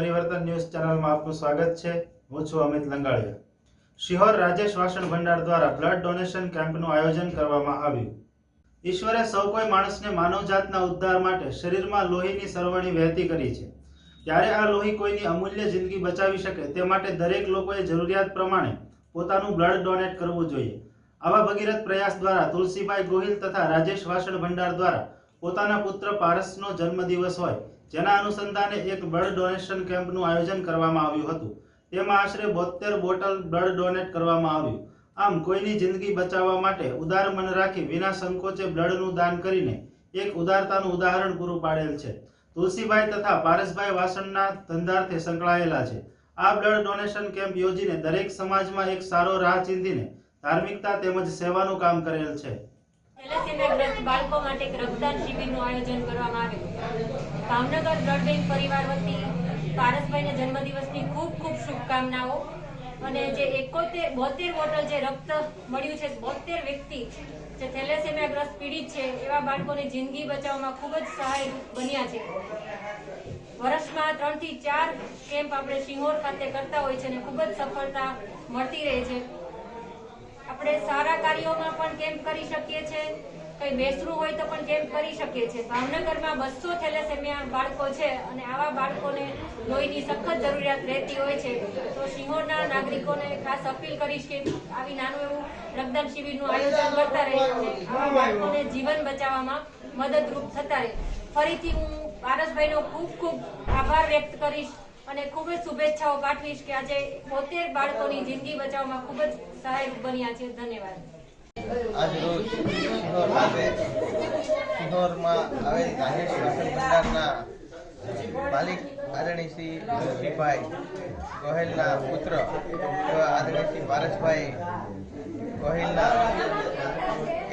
પરિવર્તન ન્યૂઝ ચેનલમાં આપનું સ્વાગત છે. હું છું અમિત લંગાળિયા શિહોર રાજેશ વાસણ ભંડાર દ્વારા બ્લડ ડોનેશન કેમ્પનું આયોજન કરવામાં આવ્યું. ઈશ્વરે સૌ કોઈ માણસને માનવજાતના ઉદ્ધાર માટે શરીરમાં લોહીની સરવણી વહેતી કરી છે. ત્યારે આ લોહી કોઈની અમૂલ્ય જિંદગી બચાવી શકે તે માટે દરેક લોકોએ જરૂરિયાત પ્રમાણે પોતાનું બ્લડ ડોનેટ કરવું જોઈએ. આવા ભગીરથ પ્રયાસ દ્વારા તુલસીભાઈ ગોહિલ તથા રાજેશ વાસણ ભંડાર દ્વારા પોતાના પુત્ર પારસનો જન્મદિવસ હોય, જેના અનુસંધાને એક બ્લડ ડોનેશન કેમ્પનું આયોજન કરવામાં આવ્યું હતું. તેમાં આશરે બોતેર બોટલ બ્લડ ડોનેટ કરવામાં આવ્યું. આમ, કોઈની જિંદગી બચાવવા માટે ઉદાર મન રાખી વિના સંકોચે બ્લડનું દાન કરીને એક ઉદારતાનું ઉદાહરણ પૂરું પાડેલ છે. તુલસીભાઈ તથા પારસભાઈ વાસણના ધંધાર્થે સંકળાયેલા છે. આ બ્લડ ડોનેશન કેમ્પ યોજીને દરેક સમાજમાં એક સારો રાહ ચીંધીને ધાર્મિકતા તેમજ સેવાનું કામ કરેલ છે. બાળકો માટે એક રક્તદાન આયોજન કરવામાં આવ્યું. ભાવનગર બ્લડ પરિવાર વતી પારસભાઈને જન્મદિવસની ખૂબ ખૂબ શુભકામનાઓ. અને જે એકોતેર, બોતેર બોટલ જે રક્ત મળ્યું છે, બોતેર વ્યક્તિ જે થેલેસેમિયાગ્રસ્ત પીડિત છે, એવા બાળકોની જિંદગી બચાવવામાં ખૂબ જ સહાયરૂપ બન્યા છે. વર્ષમાં ત્રણથી ચાર કેમ્પ આપણે સિંહોર ખાતે કરતા હોય છે અને ખૂબ જ સફળતા મળતી રહે છે. આપણે સારા કાર્યોમાં પણ કેમ્પ કરી શકીએ છીએ. કઈ બેસરું હોય તો પણ કેમ્પ કરી શકીએ છીએ. ભાવનગરમાં બસો થેલેસેમિયા બાળકો છે અને આવા બાળકોને લોહીની સખત જરૂરિયાત રહેતી હોય છે. તો સિંહોરના નાગરિકોને ખાસ અપીલ કરીશ કે આવી નાનું એવું રક્તદાન શિબિરનું આયોજન કરતા રહે આવા બાળકોને જીવન બચાવવામાં મદદરૂપ થતા રહે. ફરીથી હું પારસભાઈનો ખૂબ ખૂબ આભાર વ્યક્ત કરીશ અને ખૂબ જ શુભેચ્છાઓ પાઠવીશ કે આજે બોતેર બાળકોની જિંદગી બચાવવામાં ખૂબ જ સહાયરૂપ બન્યા છે, ધન્યવાદ. આજ આવેલ રાજેશ વાસણ ભંડારના માલિક આદરણીય શ્રી તુલસીભાઈ ગોહેલના પુત્ર શ્રી પારસભાઈ ગોહિલના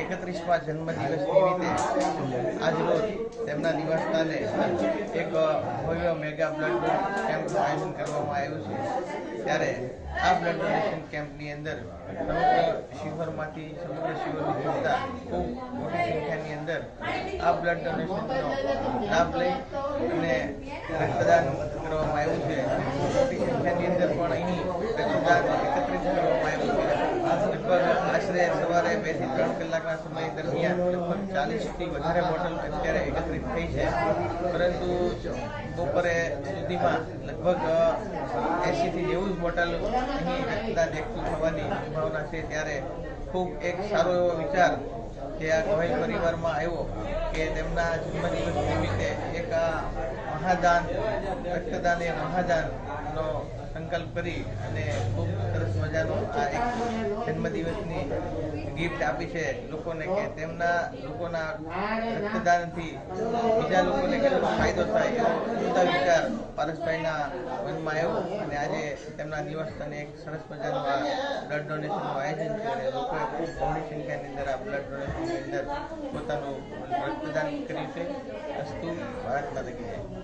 એકત્રીસમાં જન્મદિવસ નિમિત્તે આજરોજ તેમના નિવાસસ્થાને એક ભવ્ય મેગા બ્લડ કેમ્પનું આયોજન કરવામાં આવ્યું છે. ત્યારે આ બ્લડ ડોનેશન કેમ્પની અંદર સમગ્ર શિહોરમાંથી સમગ્ર શિહોરની જનતા ખૂબ મોટી સંખ્યાની અંદર આ બ્લડ ડોનેશનનો લાભ લઈ અને રક્તદાન કરવામાં આવ્યું છે. મોટી સંખ્યાની અંદર પણ અહીં રક્તદાન એકત્રિત કરવામાં આવ્યું છે. લગભગ આશરે સવારે બેથી ત્રણ કલાકના સમય દરમિયાન લગભગ ચાલીસથી વધારે બોટલ અત્યારે એકત્રિત થઈ છે. પરંતુ બપોરે સુધીમાં લગભગ એંશીથી નેવું જ બોટલ અહીં રક્તદાન એકઠું થવાની સંભાવના છે. ત્યારે ખૂબ એક સારો એવો વિચાર જે આ ગોહિલ પરિવારમાં આવ્યો કે તેમના જન્મદિવસ નિમિત્તે એક આ મહાદાન, રક્તદાન એ મહાદાનનો સંકલ્પ કરી અને ખૂબ સરસ આ એક જન્મદિવસની ગિફ્ટ આપી છે લોકોને કે તેમના લોકોના રક્તદાનથી બીજા લોકોને કેટલો ફાયદો થાય એવો ઉમદા વિચાર પારસભાઈના મનમાં આવ્યો અને આજે તેમના નિવાસસ્થાને એક સરસ મજાનું આ બ્લડ ડોનેશનનું આયોજન છે અને લોકોએ ખૂબ બહોળી સંખ્યાની અંદર આ બ્લડ ડોનેશનની અંદર પોતાનું રક્તદાન કર્યું છે. અસ્તુ ભારત માતા કી જય.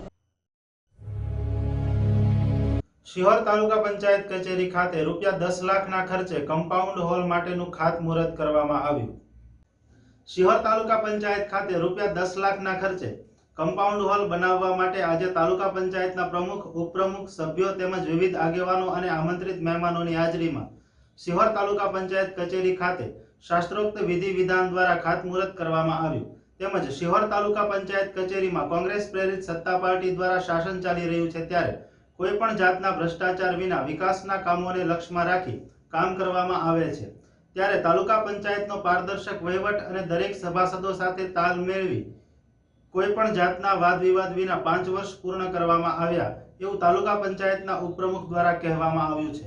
શિહોર તાલુકા પંચાયત કચેરી ખાતે રૂપિયા દસ લાખના ખર્ચે કમ્પાઉન્ડ હોલ માટેનું ખાતમુહૂર્ત કરવામાં આવ્યું. શિહોર તાલુકા પંચાયત ખાતે રૂપિયા દસ લાખના ખર્ચે કમ્પાઉન્ડ હોલ બનાવવા માટે આજે તાલુકા પંચાયતના પ્રમુખ, ઉપપ્રમુખ, સભ્યો તેમજ વિવિધ આગેવાનો અને આમંત્રિત મહેમાનોની હાજરીમાં શિહોર તાલુકા પંચાયત કચેરી ખાતે શાસ્ત્રોક્ત વિધિ વિધાન દ્વારા ખાતમુહૂર્ત કરવામાં આવ્યું. તેમજ શિહોર તાલુકા પંચાયત કચેરીમાં કોંગ્રેસ પ્રેરિત સત્તા પાર્ટી દ્વારા શાસન ચાલી રહ્યું છે ત્યારે કોઈ પણ જાતના ભ્રષ્ટાચાર વિના વિકાસના કામોને લક્ષ્યમાં રાખી કામ કરવામાં આવે છે. ત્યારે તાલુકા પંચાયતનો પારદર્શક વહીવટ અને દરેક સભાસદો સાથે તાલ મેળવી કોઈ પણ જાતના વાદ વિવાદ વિના પાંચ વર્ષ પૂર્ણ કરવામાં આવ્યા એવું તાલુકા પંચાયતના ઉપપ્રમુખ દ્વારા કહેવામાં આવ્યું છે.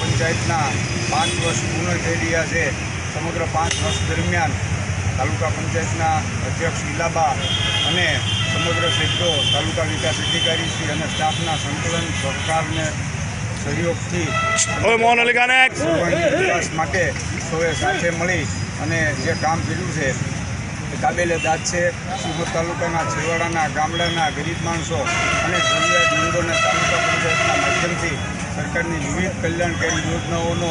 પંચાયતના પાંચ વર્ષ પૂર્ણ થઈ રહ્યા છે. સમગ્ર પાંચ વર્ષ દરમિયાન તાલુકા પંચાયતના અધ્યક્ષ લીલાબા અને સમગ્ર ક્ષેત્રો તાલુકા વિકાસ અધિકારી શ્રી અને સ્ટાફના સંકલન સહકારને સહયોગથી વિકાસ માટે સૌએ સાથે મળી અને જે કામ કર્યું છે એ કાબેલે દાદ છે. સુરત તાલુકાના છેવાડાના ગામડાના ગરીબ માણસો અને જરૂરિયાતમંદોને તાલુકા પંચાયતના માધ્યમથી સરકારની વિવિધ કલ્યાણકારી યોજનાઓનો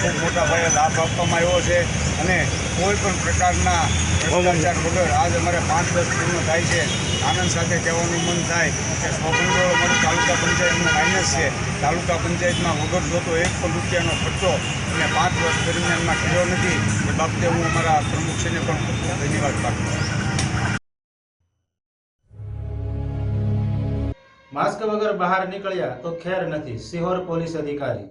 ખૂબ મોટા પાયે લાભ આપવામાં આવ્યો છે અને કોઈ પણ પ્રકારના ભ્રષ્ટાચાર વગર આજ અમારે પાંચ દસ પૂર્ણ થાય છે. આનંદ સાથે કહેવાનું મન થાય કે સ્વભંડોળ અમારું તાલુકા પંચાયતનું માઇનસ છે. તાલુકા પંચાયતમાં વગર જોતો એક પણ રૂપિયાનો ખર્ચો અને પાંચ વર્ષ દરમિયાનમાં કર્યો નથી. એ બાબતે હું અમારા પ્રમુખશ્રીને પણ ધન્યવાદ પાઠવું માસ્ક વગર બહાર નીકળ્યા તો ખેર નથી, સિહોર પોલીસ અધિકારી.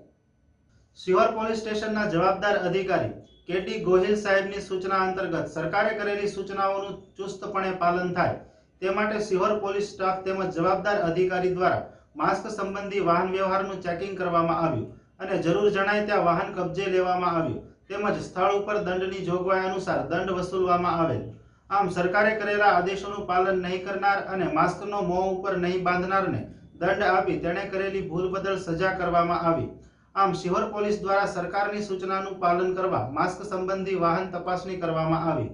સિહોર પોલીસ સ્ટેશનના જવાબદાર અધિકારી કેટી ગોહિલ સાહેબની સૂચના અંતર્ગત સરકારે કરેલી સૂચનાઓનું ચુસ્તપણે પાલન થાય તે માટે સિહોર પોલીસ સ્ટાફ તેમજ જવાબદાર અધિકારી દ્વારા માસ્ક સંબંધી વાહન વ્યવહારનું ચેકિંગ કરવામાં આવ્યું અને જરૂર જણાય ત્યાં વાહન કબજે લેવામાં આવ્યું તેમજ સ્થળ ઉપર દંડની જોગવાઈ અનુસાર દંડ વસૂલવામાં આવેલ. આમ સરકારે કરેલા આદેશોનું પાલન નહીં કરનાર અને માસ્કનો મોં ઉપર નહીં બાંધનારને દંડ આપી તેણે કરેલી ભૂલ બદલ સજા કરવામાં આવી. આમ શિહોર પોલીસ દ્વારા સરકારની સૂચનાનું પાલન કરવા માસ્ક સંબંધી વાહન તપાસણી કરવામાં આવી.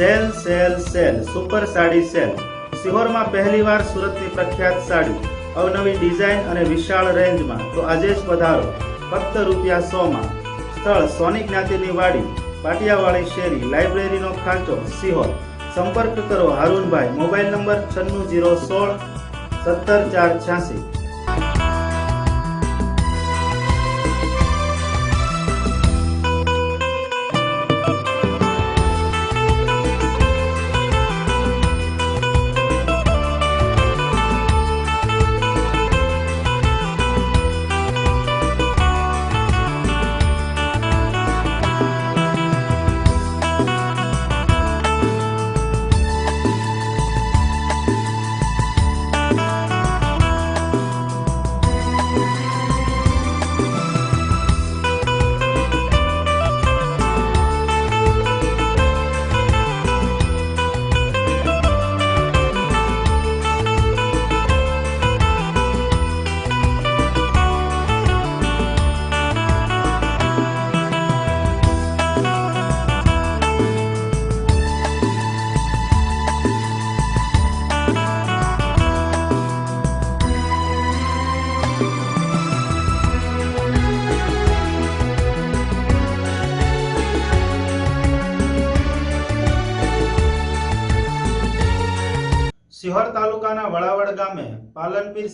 Sale sale sale, super sari sale. સિહોરમાં પહેલીવાર સુરતની પ્રખ્યાત સાડી. અવનવી ડિઝાઇન અને વિશાળ રેન્જમાં. તો આજે જ પધારો ફક્ત રૂપિયા સોમાં સ્થળ સોની જ્ઞાતિની વાડી પાટિયાવાળી શેરી, લાઇબ્રેરીનો ખાંચો, સિહોર. સંપર્ક કરો હારૂનભાઈ, મોબાઈલ નંબર છન્નું જીરો સોળ, સત્તર ચાર છ્યાસી.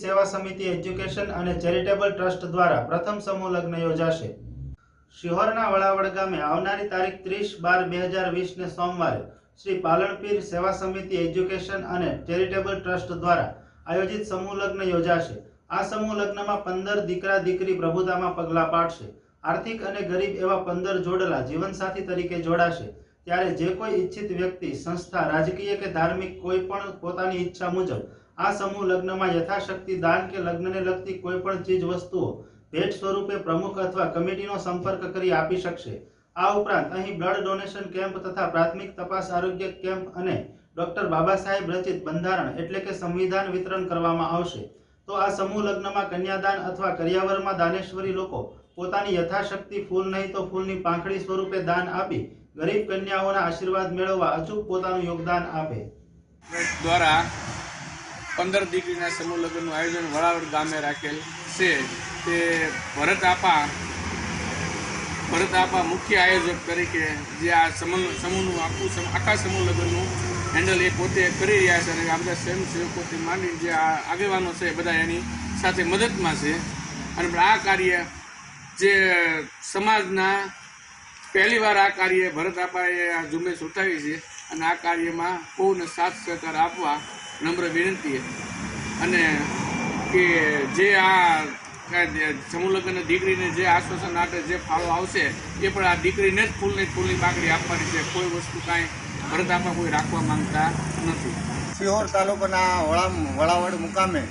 સેવા સમિતિ એજ્યુકેશન અને ચેરિટેબલ ટ્રસ્ટ દ્વારા પ્રથમ સમૂહ લગ્ન યોજાશે. શિહોરના વડાવડ ગામે આવનારી તારીખ ત્રીસ બાર બે હજાર વીસને સોમવારે શ્રી પાલણપીર સેવા સમિતિ એજ્યુકેશન અને ચેરિટેબલ ટ્રસ્ટ દ્વારા આયોજિત સમૂહ લગ્ન યોજાશે. આ સમૂહ લગ્નમાં પંદર દીકરા દીકરી પ્રભુતામાં પગલાં પાડશે. આર્થિક અને ગરીબ એવા પંદર જોડલા જીવનસાથી તરીકે જોડાશે. ત્યારે જે કોઈ ઈચ્છિત વ્યક્તિ, સંસ્થા, રાજકીય કે ધાર્મિક કોઈ પણ પોતાની ઈચ્છા મુજબ આ સમૂહ લગ્નમાં યથાશક્તિ, દાન કે લગ્નને લગતી કોઈ પણ ચીજ વસ્તુઓ ભેટ સ્વરૂપે પ્રમુખ અથવા કમિટીનો સંપર્ક કરી આપી શકશે. આ ઉપરાંત અહીં બ્લડ ડોનેશન કેમ્પ તથા પ્રાથમિક તપાસ આરોગ્ય કેમ્પ અને ડોક્ટર બાબા સાહેબ રચિત બંધારણ એટલે કે સંવિધાન વિતરણ કરવામાં આવશે. તો આ સમૂહ લગ્નમાં કન્યાદાન અથવા કરિયાવરમાં દાનેશ્વરી લોકો પોતાની યથાશક્તિ ફૂલ નહીં તો ફૂલની પાંખડી સ્વરૂપે દાન આપી ગરીબ કન્યાઓના આશીર્વાદ મેળવવા અચૂક પોતાનું યોગદાન આપે. દ્વારા પંદર દીકરીના સમૂહ લગ્નનું આયોજન વડાવડ ગામે રાખેલ છે. તે ભરત આપા ભરત આપા મુખ્ય આયોજક તરીકે જે આ સમૂહ, સમૂહનું આખું આખા સમૂહ લગ્નનું હેન્ડલ એ પોતે કરી રહ્યા છે અને આ બધા સ્વયંસેવકોથી માંડી જે આ આગેવાનો છે એ બધા એની સાથે મદદમાં છે. અને આ કાર્ય જે સમાજના પહેલીવાર આ કાર્ય ભરત આપાએ આ ઝુંબેશ ઉઠાવી છે અને આ કાર્યમાં પૂર્ણ સાથ સહકાર આપવા નમ્ર વિનંતી અને કે જે આ કાંઈ સમૂહ લગ્ન દીકરીને જે આશ્વાસન આપે, જે ફાળો આવશે, એ પણ આ દીકરીને જ ફૂલની ફૂલની પાકડી આપવાની છે. કોઈ વસ્તુ કાંઈ ભરતામાં કોઈ રાખવા માંગતા નથી. સિહોર તાલુકાના વળા વળાવડ મુકામે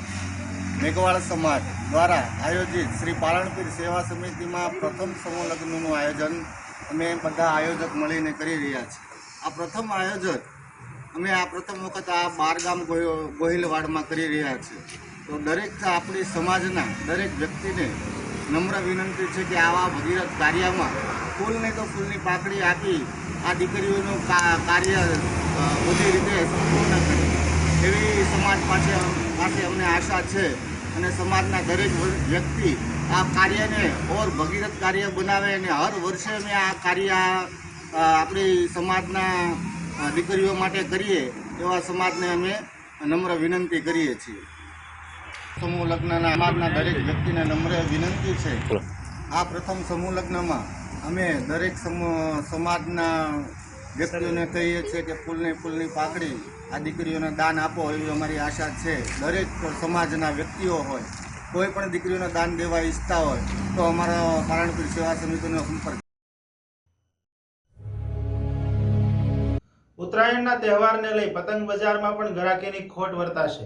મેઘવાળ સમાજ દ્વારા આયોજિત શ્રી પાલણપીર સેવા સમિતિમાં પ્રથમ સમૂહ લગ્નનું આયોજન અમે બધા આયોજક મળીને કરી રહ્યા છીએ. આ પ્રથમ આયોજન અમે આ પ્રથમ વખત આ બારગામ ગોહિલવાડમાં કરી રહ્યા છીએ. તો દરેક આપણી સમાજના દરેક વ્યક્તિને નમ્ર વિનંતી છે કે આવા ભગીરથ કાર્યમાં ફૂલ નહીં તો ફૂલની પાકડી આપી આ દીકરીઓનું કાર્ય બધી રીતે સંપૂર્ણ કરે એવી સમાજ પાસે પાસે અમને આશા છે અને સમાજના દરેક વ્યક્તિ આ કાર્યને ઓર ભગીરથ કાર્ય બનાવે અને હર વર્ષે અમે આ કાર્ય આપણી સમાજના દીકરીઓ માટે કરીએ એવા સમાજને અમે નમ્ર વિનંતી કરીએ છીએ. સમૂહ લગ્નના સમાજના દરેક વ્યક્તિને નમ્ર વિનંતી છે. આ પ્રથમ સમૂહ લગ્નમાં અમે દરેક સમૂહ સમાજના વ્યક્તિઓને કહીએ છીએ કે ફૂલની ફૂલની પાકડી આ દીકરીઓને દાન આપો એવી અમારી આશા છે. દરેક સમાજના વ્યક્તિઓ હોય કોઈ પણ દીકરીઓને દાન દેવા ઈચ્છતા હોય તો અમારા પારણપીર સેવા સમિતિનો સંપર્ક ઉત્તરાયણના તહેવારને લઈ પતંગ બજારમાં પણ ગરાકીની ખોટ વર્તાશે.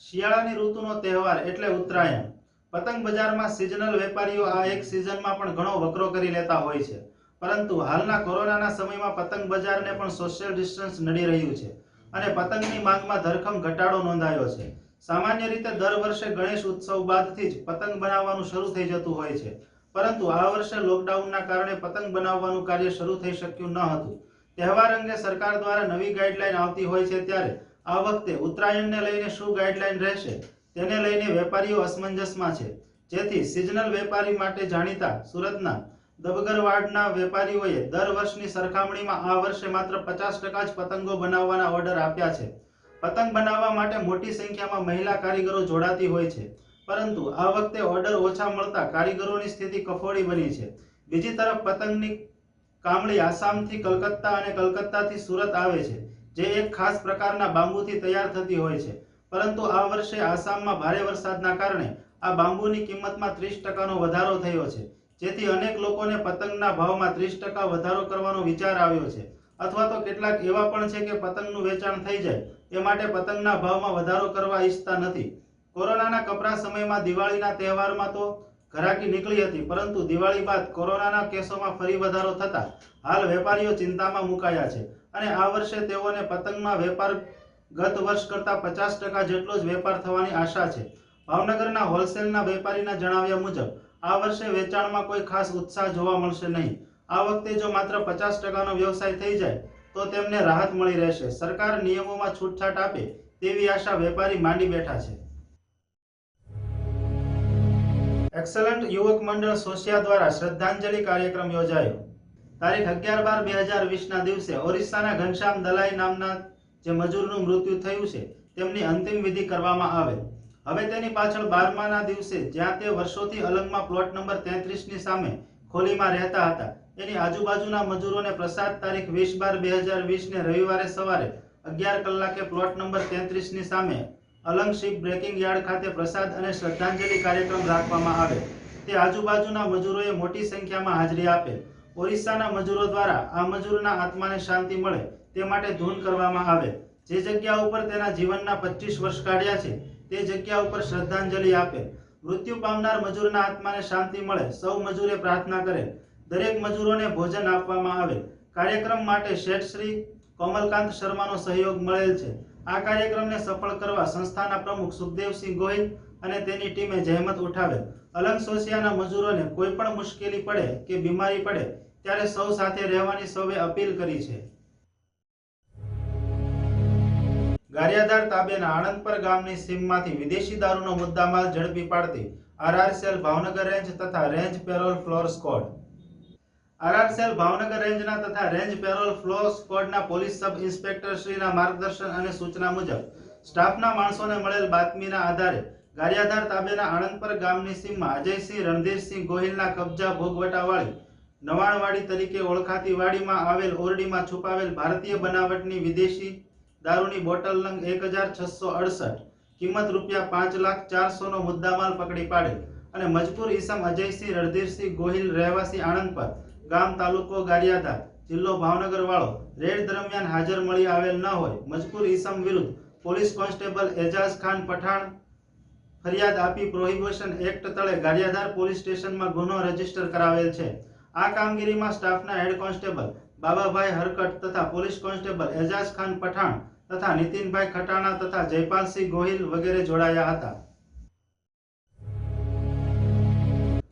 શિયાળાની ઋતુનો તહેવાર એટલે ઉત્તરાયણ. પતંગ બજારમાં સિઝનલ વેપારીઓ આ એક સિઝનમાં પણ ઘણો વકરો કરી લેતા હોય છે. પરંતુ હાલના કોરોનાના સમયમાં પતંગ બજારને પણ સોશિયલ ડિસ્ટન્સ નડી રહ્યું છે અને પતંગની માંગમાં ધરખમ ઘટાડો નોંધાયો છે. સામાન્ય રીતે દર વર્ષે ગણેશ ઉત્સવ બાદથી જ પતંગ બનાવવાનું શરૂ થઈ જતું હોય છે. પરંતુ આ વર્ષે લોકડાઉનના કારણે પતંગ બનાવવાનું કાર્ય શરૂ થઈ શક્યું ન હતું. તહેવાર અંગે સરકાર દ્વારા નવી ગાઈડલાઈન આવતી હોય છે ત્યારે આ વખતે ઉત્તરાયણને લઈને શું ગાઈડલાઈન રહેશે તેને લઈને વેપારીઓ અસમંજસમાં છે. જેથી સિઝનલ વેપારી માટે જાણીતા સુરતના દબગરવાડના વેપારીઓએ દર વર્ષની સરખામણીમાં આ વર્ષે માત્ર પચાસ ટકા જ પતંગો બનાવવાના ઓર્ડર આપ્યા છે. પતંગ બનાવવા માટે મોટી સંખ્યામાં મહિલા કારીગરો જોડાતી હોય છે. પરંતુ આ વખતે ઓર્ડર ઓછા મળતા કારીગરોની સ્થિતિ કફોડી બની છે. બીજી તરફ પતંગની કામળી આસામથી કલકત્તા અને કલકત્તાથી સુરત આવે છે, જે એક ખાસ પ્રકારના બાંબુથી તૈયાર થતી હોય છે. પરંતુ આ વર્ષે આસામમાં ભારે વરસાદના કારણે આ બાંબુની કિંમતમાં ત્રીસ ટકાનો વધારો થયો છે. જેથી અનેક લોકોને પતંગના ભાવમાં ત્રીસ ટકા વધારો કરવાનો વિચાર આવ્યો છે. અથવા તો કેટલાક એવા પણ છે કે પતંગનું વેચાણ થઈ જાય, એ માટે પતંગના ભાવમાં વધારો કરવા ઈચ્છતા નથી. કોરોનાના કપરા સમયમાં દિવાળીના તહેવારમાં તો ઘરાકી નીકળી હતી, પરંતુ દિવાળી બાદ કોરોનાના કેસોમાં ફરી વધારો થતા હાલ વેપારીઓ ચિંતામાં મુકાયા છે અને આ વર્ષે તેઓને પતંગમાં વેપાર ગત વર્ષ કરતાં પચાસ ટકા જેટલો જ વેપાર થવાની આશા છે. ભાવનગરના હોલસેલના વેપારીના જણાવ્યા મુજબ, આ વર્ષે વેચાણમાં કોઈ ખાસ ઉત્સાહ જોવા મળશે નહીં. આ વખતે જો માત્ર પચાસ ટકાનો વ્યવસાય થઈ જાય, તો તેમને રાહત મળી રહેશે. સરકાર નિયમોમાં છૂટછાટ આપે તેવી આશા વેપારી માંડી બેઠા છે. એક્સલન્ટ યુવક મંડળ સોશિયા દ્વારા શ્રદ્ધાંજલિ કાર્યક્રમ યોજાયો. તારીખ અગિયાર બાર બે હજાર વીસના દિવસે ઓરિસ્સાના ઘનશ્યામ દલાઈ નામના જે મજૂરનું મૃત્યુ થયું છે, તેમની અંતિમ વિધિ કરવામાં આવે. હવે તેની પાછળ બારમાના દિવસે જ્યાં તે વર્ષોથી અલંગમાં પ્લોટ નંબર તેત્રીસની સામે ખોલીમાં રહેતા હતા. એની આજુબાજુના મજૂરોને પ્રસાદ તારીખ વીસ બાર બે હજાર વીસને રવિવારે સવારે અગિયાર કલાકે પ્લોટ નંબર તેત્રીસની સામે અલંગ શિપ બ્રેકિંગ યાર્ડ ખાતે પ્રસાદ અને શ્રદ્ધાંજલિ કાર્યક્રમ રાખવામાં આવે. તે આજુબાજુના મજૂરોએ મોટી સંખ્યામાં હાજરી આપે. ઓરિસ્સાના મજૂરો દ્વારા આ મજૂરના આત્માને શાંતિ મળે તે માટે ધૂન કરવામાં આવે. જે જગ્યા ઉપર તેના જીવનના પચીસ વર્ષ કાઢ્યા છે, તે જગ્યા ઉપર શ્રદ્ધાંજલિ આપે. મૃત્યુ પામનાર મજૂરના આત્માને શાંતિ મળે, સૌ મજૂરે પ્રાર્થના કરે. દરેક મજૂરોને ભોજન આપવામાં આવે. કાર્યક્રમ માટે શેઠ શ્રી કોમલકાંત શર્માનો સહયોગ મળેલ છે. આ કાર્યક્રમને સફળ કરવા સંસ્થાના પ્રમુખ સુખદેવસિંહ ગોહિલ અને તેની ટીમે જહેમત ઉઠાવેલ. અલંગ સોસિયાના મજૂરોને કોઈ પણ મુશ્કેલી પડે કે બીમારી પડે, ત્યારે સૌ સાથે રહેવાની સૌએ અપીલ કરી છે. ગારિયાધાર તાબેના આણંદપર ગામની સીમમાંથી વિદેશી દારૂનો મુદ્દામાલ ઝડપી પાડતી આરઆર સેલ ભાવનગર રેન્જ તથા range parole furlough squad. RR cell Bhavnagar રેન્જના તથા રેન્જ પેરોલ ફ્લો સ્કોડના પોલીસ સબ ઇન્સ્પેક્ટર શ્રીના માર્ગદર્શન અને સૂચના મુજબ સ્ટાફના માણસોને મળેલ બાતમીના આધારે ગારિયાધાર તાબેના આણંદપર ગામની સીમમાં અજયસિંહ, રણધીરસિંહ ગોહિલના કબજા ભોગવટાવાળી નવાણવાડી તરીકે ઓળખાતી વાડીમાં આવેલ ઓરડીમાં છુપાવેલ ભારતીય બનાવટની વિદેશી દારૂની બોટલ નંગ એક હજાર છસો અડસઠ, કિંમત રૂપિયા પાંચ લાખ ચારસોનો મુદ્દામાલ પકડી પાડેલ અને મજકૂર ઈસમ અજયસિંહ, રણધીરસિંહ ગોહિલ રહેવાસી આણંદ પર ગામ તાલુકો ગારિયાધાર જિલ્લો ભાવનગર વાળો રેડ દરમિયાન હાજર મળી આવેલ ન હોય, મજકૂર ઈસમ વિરુદ્ધ પોલીસ કોન્સ્ટેબલ એજાઝ ખાન પઠાણ ફરિયાદ આપી પ્રોહિબિશન એક્ટ તળે ગારિયાધાર પોલીસ સ્ટેશનમાં ગુનો રજિસ્ટર કરાવેલ છે. આ કામગીરીમાં સ્ટાફના હેડ કોન્સ્ટેબલ બાબાભાઈ હરકટ તથા પોલીસ કોન્સ્ટેબલ એજાઝ ખાન પઠાણ તથા નીતિનભાઈ ખટાણા તથા જયપાલસિંહ ગોહિલ વગેરે જોડાયા હતા.